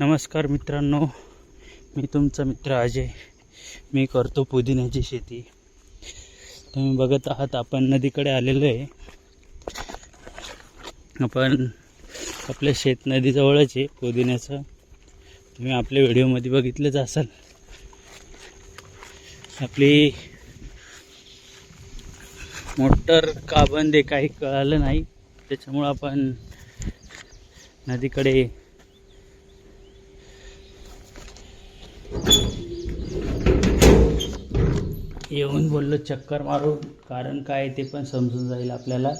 नमस्कार मित्रांनो. मी तुमचा मित्र अजय. मी करतो पुदिन्याची शेती. तुम्ही बघत आहात आपण नदीकडे आलेलो आहे. आपण आपल्या शेत नदीजवळच आहे पुदिन्याचं. तुम्ही आपल्या व्हिडिओमध्ये बघितलंच असाल. आपली मोटर का बंद आहे काही कळालं नाही. त्याच्यामुळं आपण नदीकडे येऊन बोललो चक्कर मारून. कारण काय ते पण समजून जाईल आपल्याला.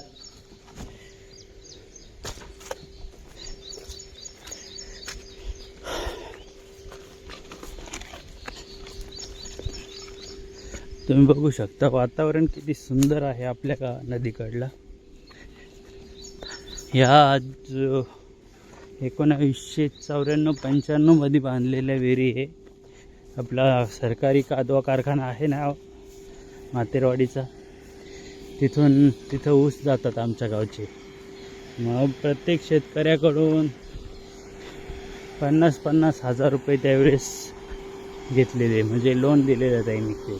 तुम्ही बघू शकता वातावरण किती सुंदर आहे आपल्या का नदीकडला. ह्या आज एकोणावीसशे चौऱ्याण्णव पंच्याण्णवमध्ये बांधलेल्या विहिरी आहे आपला सरकारी कादवा कारखाना आहे ना मातेरवाडीचा तिथून तिथं ऊस जातात आमच्या गावचे. मग प्रत्येक शेतकऱ्याकडून पन्नास पन्नास हजार रुपये त्यावेळेस घेतलेले. म्हणजे लोन दिलेलं त्यांनी ते.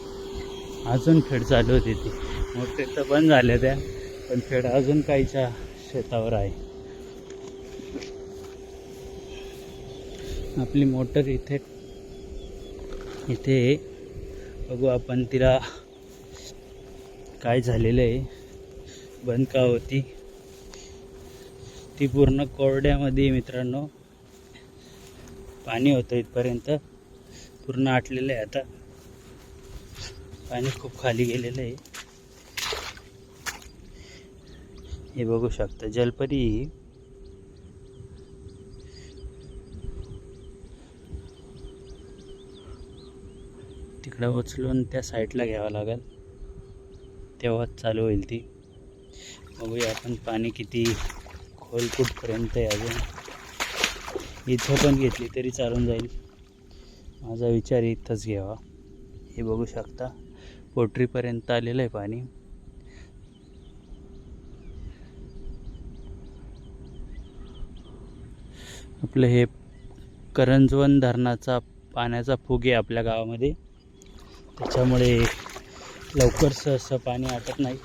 अजून फेड चालू होती ती. मोठे तर बंद झाल्या त्या पण फेड अजून काहीच्या शेतावर आहे. आपली मोटर इथे इथे बघू आपण तिला काय झालेलं आहे? बंद का होती? ती पूर्ण कोरड्यामध्ये मित्रांनो. पाणी होतं इथपर्यंत. पूर्ण आटलेलं आहे आता. पाणी खूप खाली गेलेलं आहे. हे बघू शकता जलपरी तिकडं उचलून त्या साईडला घ्यावं लागेल. तेव्हाच चालू होईल ती. बघूया आपण पाणी किती खोल कुठपर्यंत आहे अजून. इथं पण घेतली तरी चालून जाईल. माझा विचार इथंच घ्यावा. हे बघू शकता पोटरीपर्यंत आलेलं आहे पाणी. आपलं हे करंजवन धरणाचा पाण्याचा फुगे आपल्या गावामध्ये. त्याच्यामुळे लवकर सहसं पाणी आटत नाही.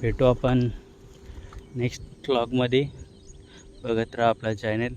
भेटू आपण नेक्स्ट व्लॉगमध्ये बघत राहा आपला चॅनेल